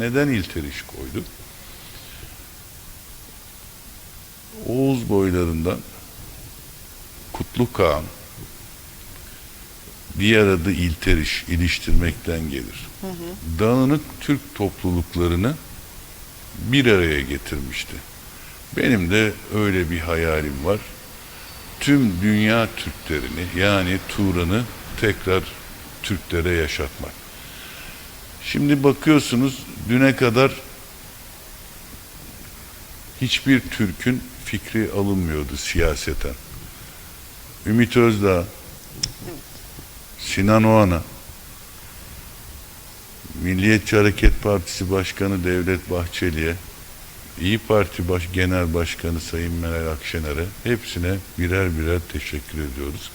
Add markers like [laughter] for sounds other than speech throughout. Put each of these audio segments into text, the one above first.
neden İlteriş koyduk? Oğuz boylarından Kutlu Kağan diğer adı İlteriş, iliştirmekten gelir. Dağınık Türk topluluklarını bir araya getirmişti. Benim de öyle bir hayalim var. Tüm dünya Türklerini yani Turan'ı tekrar Türklere yaşatmak. Şimdi bakıyorsunuz düne kadar hiçbir Türk'ün fikri alınmıyordu siyaseten. Ümit Özdağ, Sinan Oğan'a, Milliyetçi Hareket Partisi Başkanı Devlet Bahçeli'ye, İyi Parti Baş Genel Başkanı Sayın Meral Akşener'e hepsine birer birer teşekkür ediyoruz.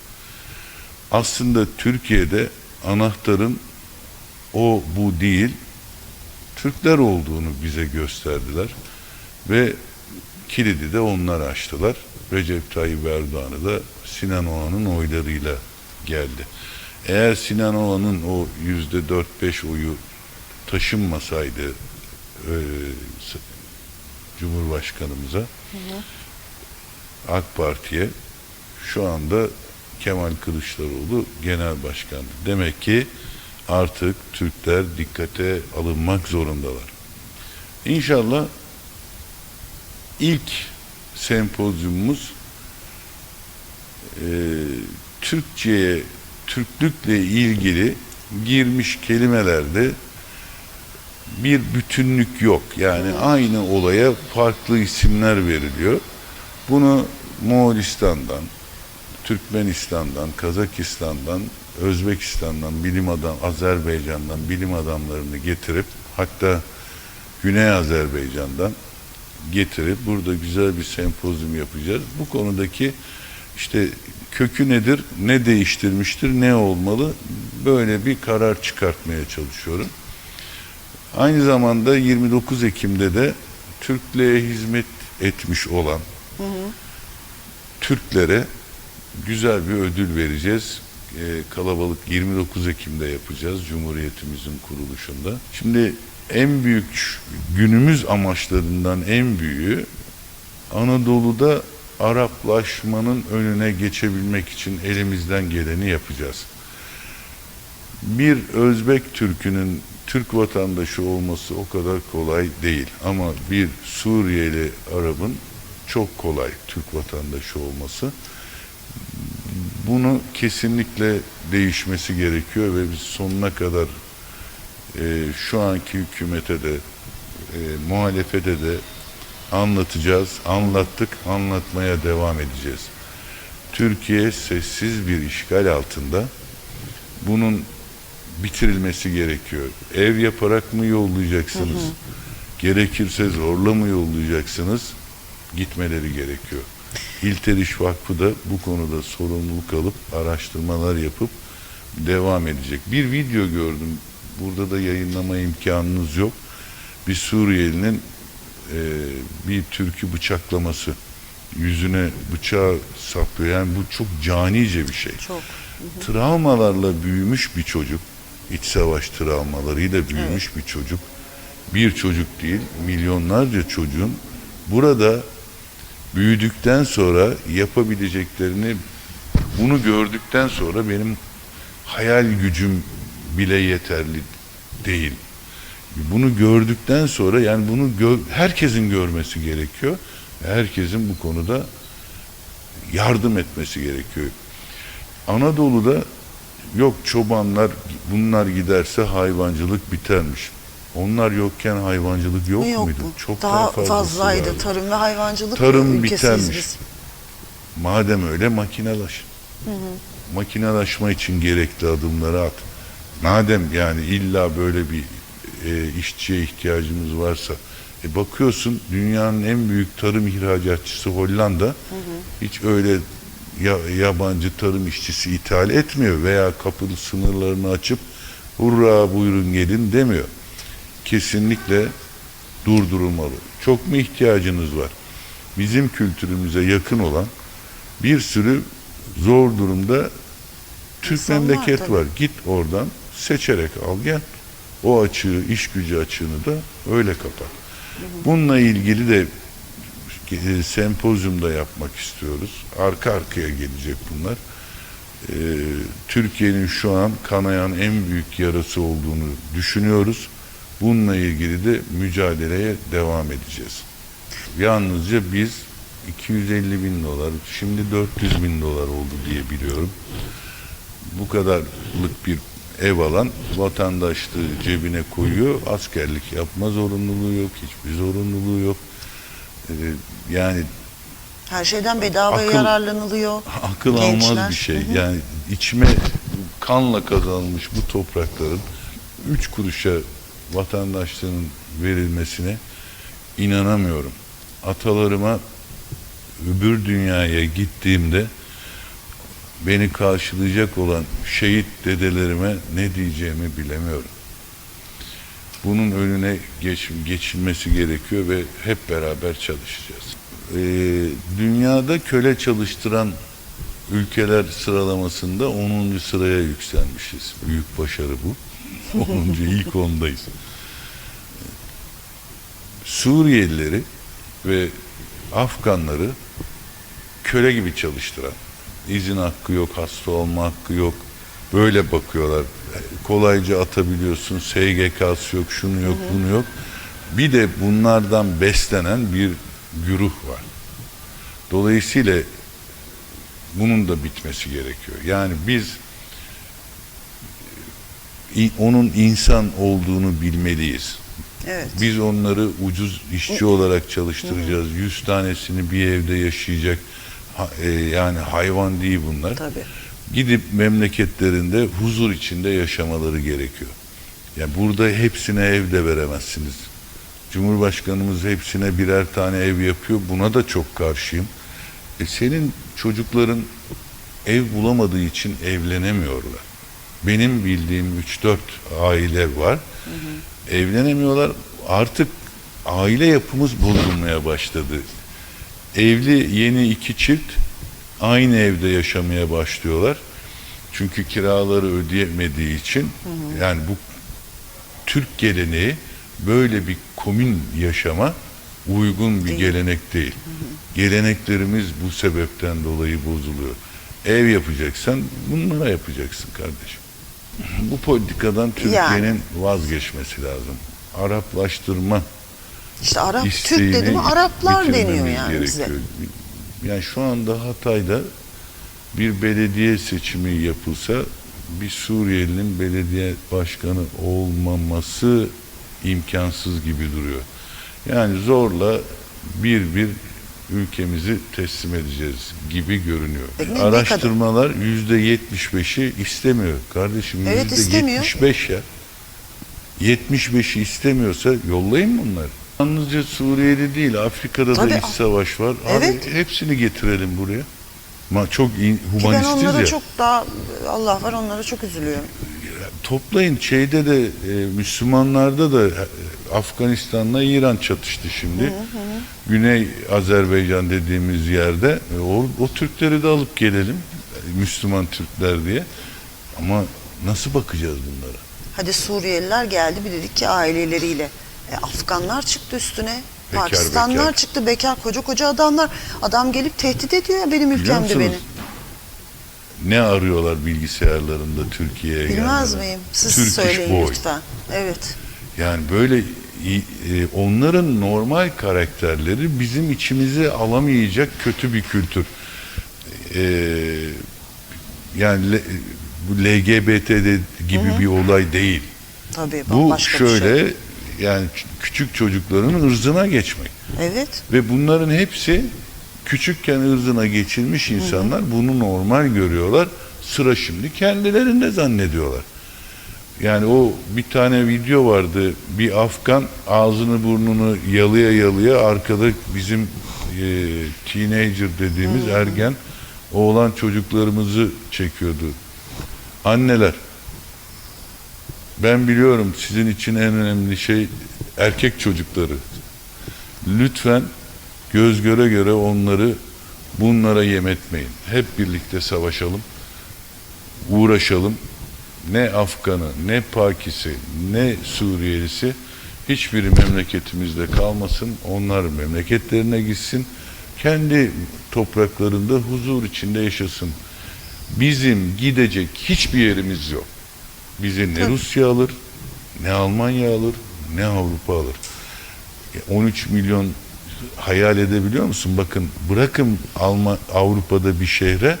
Aslında Türkiye'de anahtarın o bu değil Türkler olduğunu bize gösterdiler ve kilidi de onlar açtılar. Recep Tayyip Erdoğan'ı da Sinan Oğan'ın oylarıyla geldi. Eğer Sinan Oğan'ın o yüzde dört beş oyu taşınmasaydı e, Cumhurbaşkanımıza AK Parti'ye şu anda Kemal Kılıçdaroğlu genel başkandı. Demek ki artık Türkler dikkate alınmak zorundalar. İnşallah ilk sempozyumumuz e, Türkçe'ye, Türklükle ilgili girmiş kelimelerde bir bütünlük yok. Yani aynı olaya farklı isimler veriliyor. Bunu Moğolistan'dan, Türkmenistan'dan, Kazakistan'dan, Özbekistan'dan bilim adam, Azerbaycan'dan bilim adamlarını getirip hatta Güney Azerbaycan'dan getirip burada güzel bir sempozyum yapacağız. Bu konudaki işte kökü nedir, ne değiştirmiştir, ne olmalı böyle bir karar çıkartmaya çalışıyorum. Aynı zamanda 29 Ekim'de de Türklüğe hizmet etmiş olan Türklere güzel bir ödül vereceğiz. Ee, kalabalık 29 Ekim'de yapacağız Cumhuriyetimizin kuruluşunda. Şimdi en büyük günümüz amaçlarından en büyüğü Anadolu'da Araplaşmanın önüne geçebilmek için elimizden geleni yapacağız. Bir Özbek Türk'ünün Türk vatandaşı olması o kadar kolay değil ama bir Suriyeli Arap'ın çok kolay Türk vatandaşı olması. Bunu kesinlikle değişmesi gerekiyor ve biz sonuna kadar e, şu anki hükümete de e, muhalefete de anlatacağız, anlattık, anlatmaya devam edeceğiz. Türkiye sessiz bir işgal altında. Bunun bitirilmesi gerekiyor. Ev yaparak mı yollayacaksınız? Gerekirse zorla mı yollayacaksınız? Gitmeleri gerekiyor. İlteriş Vakfı da bu konuda sorumluluk alıp araştırmalar yapıp devam edecek. Bir video gördüm. Burada da yayınlama imkanınız yok. Bir Suriyelinin e, bir Türk'ü bıçaklaması yüzüne bıçağı saplıyor. Yani bu çok canice bir şey. Çok. Travmalarla büyümüş bir çocuk, iç savaş travmalarıyla büyümüş bir çocuk, bir çocuk değil, milyonlarca çocuğun burada büyüdükten sonra yapabileceklerini bunu gördükten sonra benim hayal gücüm bile yeterli değil. Bunu gördükten sonra yani bunu gö- herkesin görmesi gerekiyor. Herkesin bu konuda yardım etmesi gerekiyor. Anadolu'da yok çobanlar bunlar giderse hayvancılık bitermiş. Onlar yokken hayvancılık yok, yok muydu? mu? Çok daha, daha, fazlaydı. vardı. Tarım ve hayvancılık Tarım bitermiş. biz. Madem öyle makinelaş. Makinelaşma için gerekli adımları at. Madem yani illa böyle bir e, işçiye ihtiyacımız varsa e, bakıyorsun dünyanın en büyük tarım ihracatçısı Hollanda hiç öyle ya- yabancı tarım işçisi ithal etmiyor veya kapılı sınırlarını açıp hurra buyurun gelin demiyor. Kesinlikle durdurulmalı. Çok mu ihtiyacınız var? Bizim kültürümüze yakın olan bir sürü zor durumda Türk İnsanlar memleket tabii. var. Git oradan seçerek al gel. o açığı, iş gücü açığını da öyle kapar. Bununla ilgili de e, sempozyumda yapmak istiyoruz. Arka arkaya gelecek bunlar. E, Türkiye'nin şu an kanayan en büyük yarası olduğunu düşünüyoruz. Bununla ilgili de mücadeleye devam edeceğiz. Yalnızca biz 250 bin dolar, şimdi 400 bin dolar oldu diye biliyorum. Bu kadarlık bir ev alan vatandaşlığı cebine koyuyor. Askerlik yapma zorunluluğu yok, hiçbir zorunluluğu yok. Ee, yani Her şeyden bedavaya Akıl- yararlanılıyor. [laughs] akıl Gençler. almaz bir şey. Yani içime kanla kazanılmış bu toprakların üç kuruşa vatandaşlığının verilmesine inanamıyorum. Atalarıma öbür dünyaya gittiğimde beni karşılayacak olan şehit dedelerime ne diyeceğimi bilemiyorum. Bunun önüne geç, geçilmesi gerekiyor ve hep beraber çalışacağız. Ee, dünyada köle çalıştıran ülkeler sıralamasında 10. sıraya yükselmişiz. Büyük başarı bu. [laughs] 10. ilk ondayız. Suriyelileri ve Afganları köle gibi çalıştıran, izin hakkı yok, hasta olma hakkı yok, böyle bakıyorlar. Kolayca atabiliyorsun, SGK'sı yok, şunu yok, bunu yok. Bir de bunlardan beslenen bir güruh var. Dolayısıyla bunun da bitmesi gerekiyor. Yani biz onun insan olduğunu bilmeliyiz. Evet. Biz onları ucuz işçi olarak çalıştıracağız. Yüz tanesini bir evde yaşayacak. Ha- e, yani hayvan değil bunlar. Tabii. Gidip memleketlerinde huzur içinde yaşamaları gerekiyor. Yani burada hepsine ev de veremezsiniz. Cumhurbaşkanımız hepsine birer tane ev yapıyor. Buna da çok karşıyım. E senin çocukların ev bulamadığı için evlenemiyorlar. Benim bildiğim 3-4 aile var. Evlenemiyorlar. Artık aile yapımız bozulmaya başladı. Evli yeni iki çift aynı evde yaşamaya başlıyorlar. Çünkü kiraları ödeyemediği için yani bu Türk geleneği böyle bir komün yaşama uygun bir Değil. gelenek değil. Geleneklerimiz bu sebepten dolayı bozuluyor. Ev yapacaksan bunlara yapacaksın kardeşim. Bu politikadan Türkiye'nin vazgeçmesi lazım. Araplaştırma İşte Arap, Türk isteğini dedi mi Araplar deniyor yani bize. gerekiyor. Yani şu anda Hatay'da bir belediye seçimi yapılsa bir Suriyelinin belediye başkanı olmaması imkansız gibi duruyor. Yani zorla bir bir ülkemizi teslim edeceğiz gibi görünüyor. Peki ne- Araştırmalar yüzde yetmiş beşi istemiyor. Kardeşim Evet, yüzde istemiyor. yetmiş beş ya. 75'i istemiyorsa yollayın bunları. Yalnızca Suriyeli değil, Afrika'da Tabii. da iç savaş var. Abi Evet. hepsini getirelim buraya. Ma çok in- Ki ben humanistiz onlara ya. çok daha Allah var onlara çok üzülüyorum. Toplayın şeyde de e, Müslümanlarda da e, Afganistan'la İran çatıştı şimdi. Güney Azerbaycan dediğimiz yerde E, o, o Türkleri de alıp gelelim. E, Müslüman Türkler diye. Ama nasıl bakacağız bunlara? Hadi Suriyeliler geldi bir dedik ki aileleriyle. E, Afganlar çıktı üstüne. Bekar, Pakistanlar bekar. çıktı bekar koca koca adamlar. Adam gelip tehdit ediyor ya benim ülkemde beni. Ne arıyorlar bilgisayarlarında Türkiye'ye Bilmez gelmeden? miyim? Siz Turkish söyleyin boy. lütfen. Evet. Yani böyle e, onların normal karakterleri bizim içimize alamayacak kötü bir kültür. E, yani LGBT gibi bir olay değil. Tabii Bu başka bir şöyle şey. yani küçük çocukların ırzına geçmek. Evet. Ve bunların hepsi küçükken ırzına geçilmiş insanlar bunu normal görüyorlar. Sıra şimdi kendilerinde zannediyorlar. Yani o bir tane video vardı. Bir Afgan ağzını burnunu yalıya yalıya arkada bizim e, teenager dediğimiz ergen oğlan çocuklarımızı çekiyordu. Anneler ben biliyorum sizin için en önemli şey erkek çocukları. Lütfen göz göre göre onları bunlara yem etmeyin. Hep birlikte savaşalım, uğraşalım. ne Afganı, ne Pakisi, ne Suriyelisi hiçbiri memleketimizde kalmasın. Onlar memleketlerine gitsin. Kendi topraklarında huzur içinde yaşasın. Bizim gidecek hiçbir yerimiz yok. Bizi ne Rusya alır, ne Almanya alır, ne Avrupa alır. 13 milyon hayal edebiliyor musun? Bakın bırakın Alman Avrupa'da bir şehre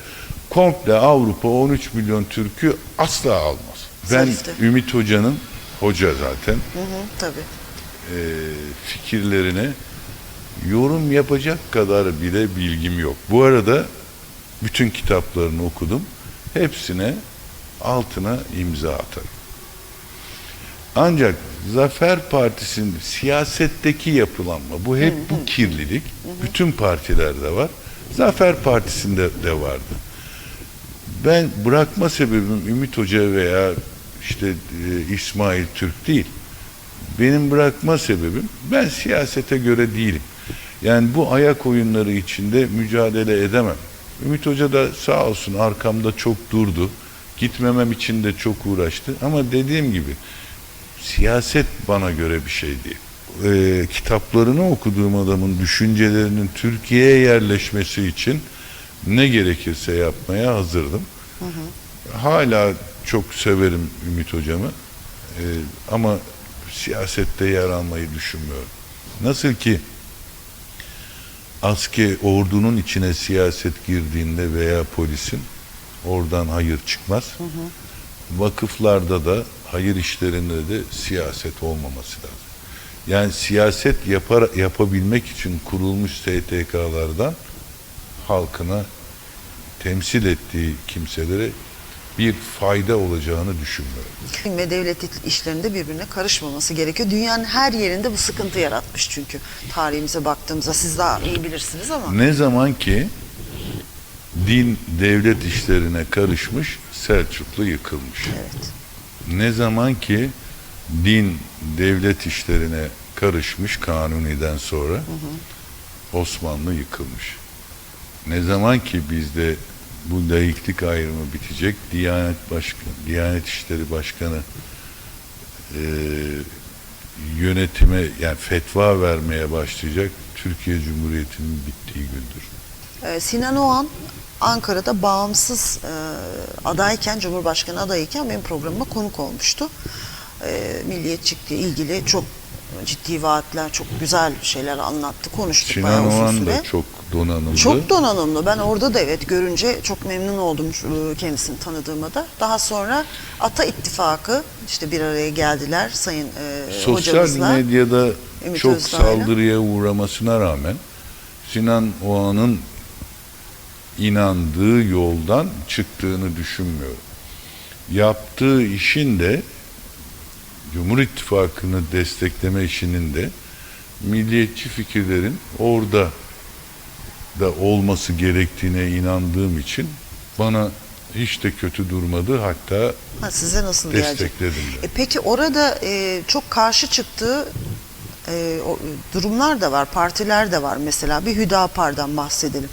komple Avrupa 13 milyon Türk'ü asla almaz. Ben Zarif'te. Ümit Hoca'nın hoca zaten Hı hı, tabii. e, fikirlerine yorum yapacak kadar bile bilgim yok. Bu arada bütün kitaplarını okudum. Hepsine altına imza atarım. Ancak Zafer Partisi'nin siyasetteki yapılanma, bu hep bu kirlilik bütün partilerde var. Zafer Partisi'nde de vardı. Ben bırakma sebebim Ümit Hoca veya işte e, İsmail Türk değil. Benim bırakma sebebim ben siyasete göre değilim. Yani bu ayak oyunları içinde mücadele edemem. Ümit Hoca da sağ olsun arkamda çok durdu. Gitmemem için de çok uğraştı. Ama dediğim gibi siyaset bana göre bir şey değil. Ee, kitaplarını okuduğum adamın düşüncelerinin Türkiye'ye yerleşmesi için ne gerekirse yapmaya hazırdım. Hala çok severim Ümit hocamı. Ee, ama siyasette yer almayı düşünmüyorum. Nasıl ki asker ordunun içine siyaset girdiğinde veya polisin oradan hayır çıkmaz. Vakıflarda da hayır işlerinde de siyaset olmaması lazım. Yani siyaset yapar, yapabilmek için kurulmuş STK'lardan halkına temsil ettiği kimselere bir fayda olacağını düşünmüyorum. Ve devlet işlerinde birbirine karışmaması gerekiyor. Dünyanın her yerinde bu sıkıntı yaratmış çünkü. Tarihimize baktığımızda siz daha iyi bilirsiniz ama. Ne zaman ki din devlet işlerine karışmış Selçuklu yıkılmış. Evet. Ne zaman ki din devlet işlerine karışmış Kanuni'den sonra Osmanlı yıkılmış. Ne zaman ki bizde bu layıklık ayrımı bitecek, Diyanet Başkanı, Diyanet İşleri Başkanı eee, yönetime yani fetva vermeye başlayacak Türkiye Cumhuriyeti'nin bittiği gündür. Ee, Sinan Oğan Ankara'da bağımsız e, adayken, Cumhurbaşkanı adayken benim programıma konuk olmuştu. E, milliyetçilikle ilgili çok ciddi vaatler, çok güzel şeyler anlattı, konuştuk bayağı Sinan uzun Oğan süre. da çok donanımlı. Çok donanımlı. Ben orada da evet görünce çok memnun oldum e, kendisini tanıdığıma da. Daha sonra Ata İttifakı işte bir araya geldiler sayın e, Sosyal hocamızla. medyada Ümit çok Özdağ'la. saldırıya uğramasına rağmen Sinan Oğan'ın inandığı yoldan çıktığını düşünmüyorum. Yaptığı işin de Cumhur İttifakı'nı destekleme işinin de milliyetçi fikirlerin orada da olması gerektiğine inandığım için bana hiç de kötü durmadı hatta Ha, size nasıl gelecek? destekledim de. E peki orada e, çok karşı çıktığı e, o, durumlar da var, partiler de var mesela. Bir Hüdapar'dan bahsedelim.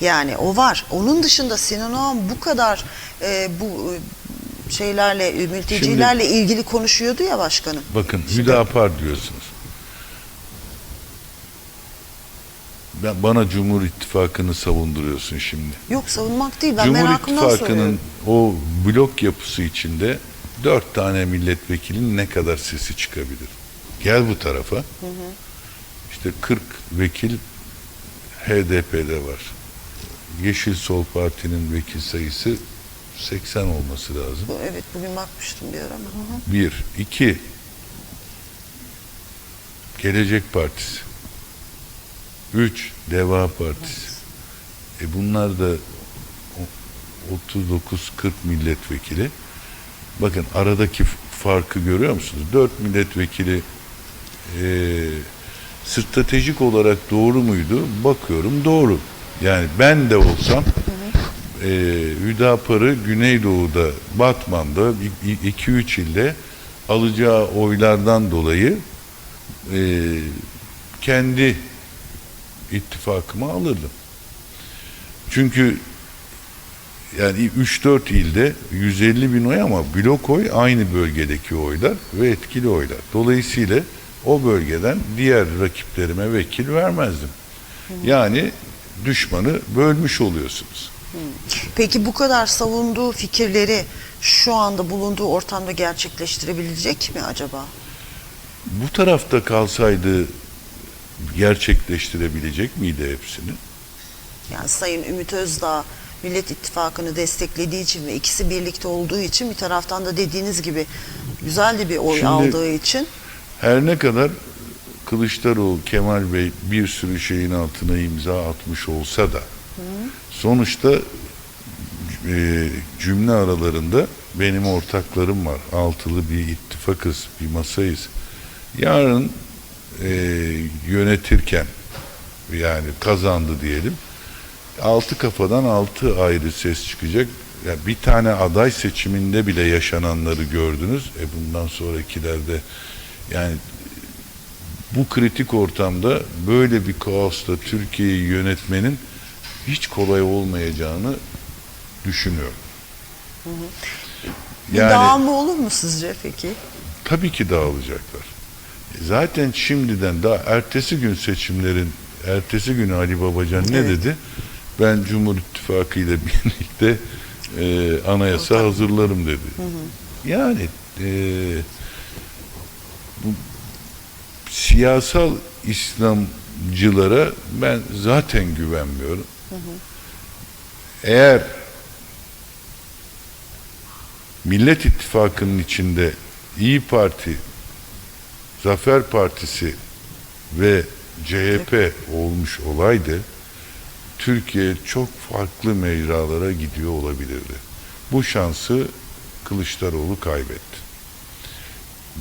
Yani o var. Onun dışında Sinan Oğan bu kadar e, bu e, şeylerle, e, mültecilerle ilgili konuşuyordu ya başkanım. Bakın İşte- Hüdapar diyorsunuz. Ben bana Cumhur İttifakı'nı savunduruyorsun şimdi. Yok savunmak değil. Ben Cumhur merakımdan İttifakı'nın o blok yapısı içinde dört tane milletvekilinin ne kadar sesi çıkabilir? Gel bu tarafa. İşte 40 vekil HDP'de var. Yeşil Sol Parti'nin vekil sayısı 80 olması lazım. Evet bugün bakmıştım bir ara ama. Hı hı. Bir. iki Gelecek Partisi. Üç. Deva Partisi. E bunlar da o- 39-40 milletvekili. Bakın aradaki farkı görüyor musunuz? Dört milletvekili e, stratejik olarak doğru muydu? Bakıyorum doğru. Yani ben de olsam e, Hüdapar'ı Güneydoğu'da, Batman'da 2-3 ilde alacağı oylardan dolayı e, kendi ittifakıma alırdım. Çünkü yani 3-4 ilde 150 bin oy ama blok oy aynı bölgedeki oylar ve etkili oylar. Dolayısıyla o bölgeden diğer rakiplerime vekil vermezdim. Yani düşmanı bölmüş oluyorsunuz. Peki bu kadar savunduğu fikirleri şu anda bulunduğu ortamda gerçekleştirebilecek mi acaba? Bu tarafta kalsaydı gerçekleştirebilecek miydi hepsini? Yani Sayın Ümit Özdağ Millet İttifakı'nı desteklediği için ve ikisi birlikte olduğu için bir taraftan da dediğiniz gibi güzel de bir oy Şimdi- aldığı için Her ne kadar Kılıçdaroğlu, Kemal Bey bir sürü şeyin altına imza atmış olsa da sonuçta e, cümle aralarında benim ortaklarım var. Altılı bir ittifakız, bir masayız. Yarın e, yönetirken yani kazandı diyelim. Altı kafadan altı ayrı ses çıkacak. Yani bir tane aday seçiminde bile yaşananları gördünüz. E bundan sonrakilerde yani bu kritik ortamda böyle bir kaosta Türkiye'yi yönetmenin hiç kolay olmayacağını düşünüyorum. bir dağılma olur mu sizce peki? Tabii ki dağılacaklar. E Zaten şimdiden daha ertesi gün seçimlerin ertesi günü Ali Babacan ne Evet. dedi? Ben Cumhur İttifakı ile [laughs] birlikte e, anayasa hazırlarım dedi. Yani e, siyasal İslamcılara ben zaten güvenmiyorum. Eğer Millet İttifakı'nın içinde İyi Parti, Zafer Partisi ve CHP olmuş olaydı Türkiye çok farklı mecralara gidiyor olabilirdi. Bu şansı Kılıçdaroğlu kaybetti.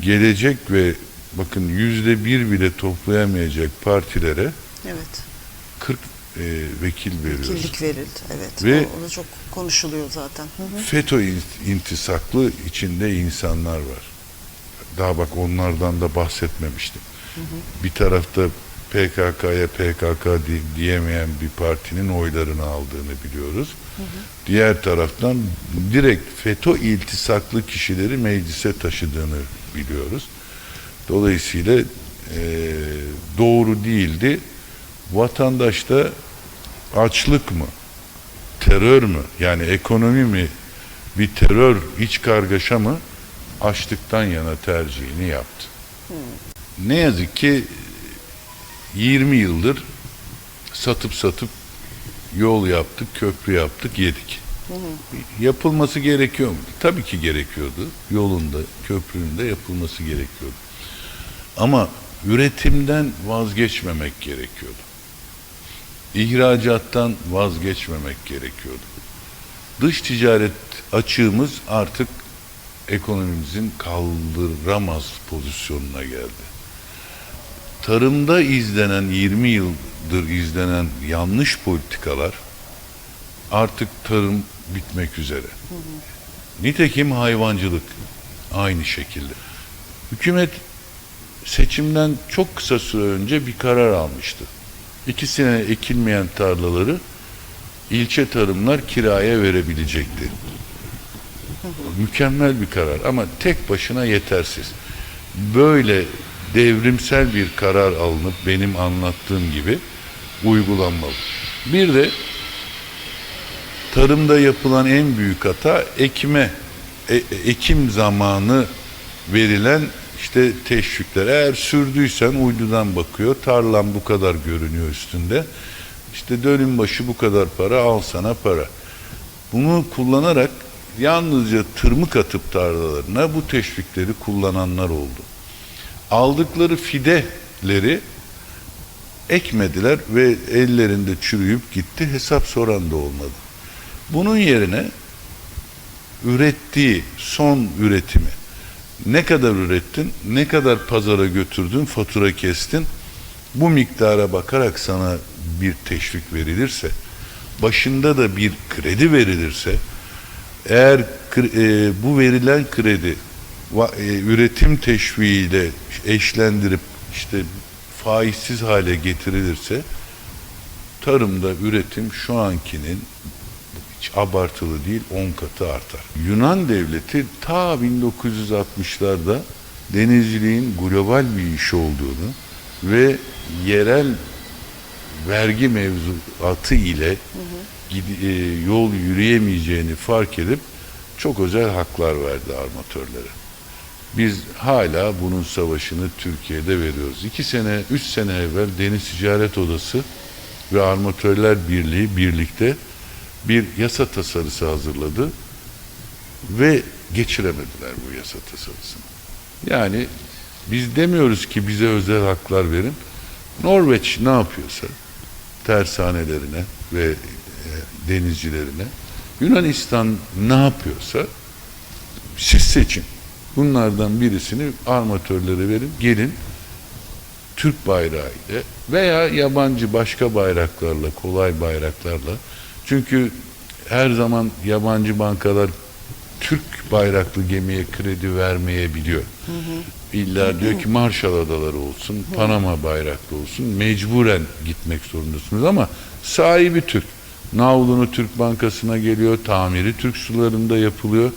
Gelecek ve bakın yüzde bir bile toplayamayacak partilere Evet. 40 e, vekil veriyoruz. Kirlik verildi. Evet. Ve- o, o da çok konuşuluyor zaten. Hı hı. FETÖ in- intisaklı içinde insanlar var. Daha bak onlardan da bahsetmemiştim. Bir tarafta PKK'ya PKK di- diyemeyen bir partinin oylarını aldığını biliyoruz. Diğer taraftan direkt FETÖ iltisaklı kişileri meclise taşıdığını biliyoruz. Dolayısıyla eee, doğru değildi. Vatandaşta açlık mı, terör mü yani ekonomi mi bir terör iç kargaşa mı açlıktan yana tercihini yaptı. Ne yazık ki 20 yıldır satıp satıp yol yaptık, köprü yaptık, yedik. Yapılması gerekiyor mu? Tabii ki gerekiyordu. Yolunda, köprünün de yapılması gerekiyordu. Ama üretimden vazgeçmemek gerekiyordu. İhracattan vazgeçmemek gerekiyordu. Dış ticaret açığımız artık ekonomimizin kaldıramaz pozisyonuna geldi. Tarımda izlenen 20 yıldır izlenen yanlış politikalar artık tarım bitmek üzere. Nitekim hayvancılık aynı şekilde. Hükümet seçimden çok kısa süre önce bir karar almıştı. İki sene ekilmeyen tarlaları ilçe tarımlar kiraya verebilecekti. Mükemmel bir karar ama tek başına yetersiz. Böyle devrimsel bir karar alınıp benim anlattığım gibi uygulanmalı. Bir de tarımda yapılan en büyük hata ekime e- ekim zamanı verilen işte teşvikler. Eğer sürdüysen uydudan bakıyor. Tarlan bu kadar görünüyor üstünde. İşte dönüm başı bu kadar para al sana para. Bunu kullanarak yalnızca tırmık atıp tarlalarına bu teşvikleri kullananlar oldu. Aldıkları fideleri ekmediler ve ellerinde çürüyüp gitti. Hesap soran da olmadı. Bunun yerine ürettiği son üretimi ne kadar ürettin, ne kadar pazara götürdün, fatura kestin. Bu miktara bakarak sana bir teşvik verilirse, başında da bir kredi verilirse, eğer e, bu verilen kredi e, üretim teşviğiyle eşlendirip işte faizsiz hale getirilirse tarımda üretim şu ankinin hiç abartılı değil 10 katı artar. Yunan devleti ta 1960'larda denizciliğin global bir iş olduğunu ve yerel vergi mevzuatı ile gidi- e, yol yürüyemeyeceğini fark edip çok özel haklar verdi armatörlere. Biz hala bunun savaşını Türkiye'de veriyoruz. İki sene, üç sene evvel Deniz Ticaret Odası ve Armatörler Birliği birlikte bir yasa tasarısı hazırladı ve geçiremediler bu yasa tasarısını. Yani biz demiyoruz ki bize özel haklar verin. Norveç ne yapıyorsa tersanelerine ve e, denizcilerine Yunanistan ne yapıyorsa siz seçin. Bunlardan birisini armatörlere verin. Gelin Türk bayrağı ile veya yabancı başka bayraklarla, kolay bayraklarla. Çünkü her zaman yabancı bankalar Türk bayraklı gemiye kredi vermeyebiliyor. İlla diyor ki Marshall Adaları olsun, Panama bayraklı olsun mecburen gitmek zorundasınız ama sahibi Türk. Navlunu Türk Bankası'na geliyor, tamiri Türk sularında yapılıyor.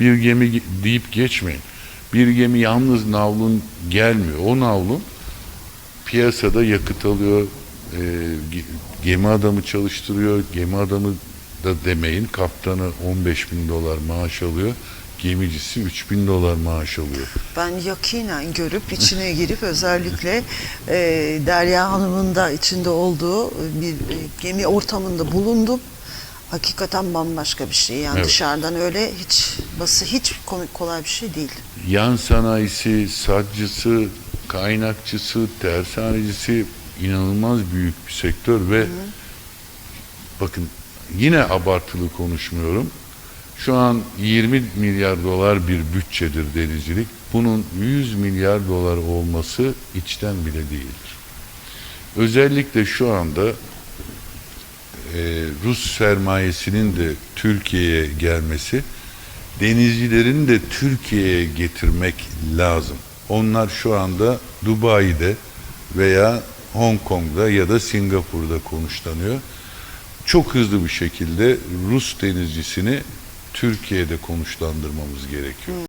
Bir gemi ge- deyip geçmeyin. Bir gemi yalnız navlun gelmiyor. O navlun piyasada yakıt alıyor, e, ge- gemi adamı çalıştırıyor, gemi adamı da demeyin, kaptanı 15 bin dolar maaş alıyor, gemicisi 3 bin dolar maaş alıyor. Ben yakinen görüp içine girip özellikle e, Derya Hanım'ın da içinde olduğu bir e, gemi ortamında bulundum. Hakikaten bambaşka bir şey. Yani Evet. dışarıdan öyle hiç bası hiç kolay bir şey değil. Yan sanayisi, sacısı, kaynakçısı, tersanecisi inanılmaz büyük bir sektör ve bakın yine abartılı konuşmuyorum. Şu an 20 milyar dolar bir bütçedir denizcilik. Bunun 100 milyar dolar olması içten bile değildir. Özellikle şu anda e, Rus sermayesinin de Türkiye'ye gelmesi denizcilerin de Türkiye'ye getirmek lazım. Onlar şu anda Dubai'de veya Hong Kong'da ya da Singapur'da konuşlanıyor. Çok hızlı bir şekilde Rus denizcisini Türkiye'de konuşlandırmamız gerekiyor.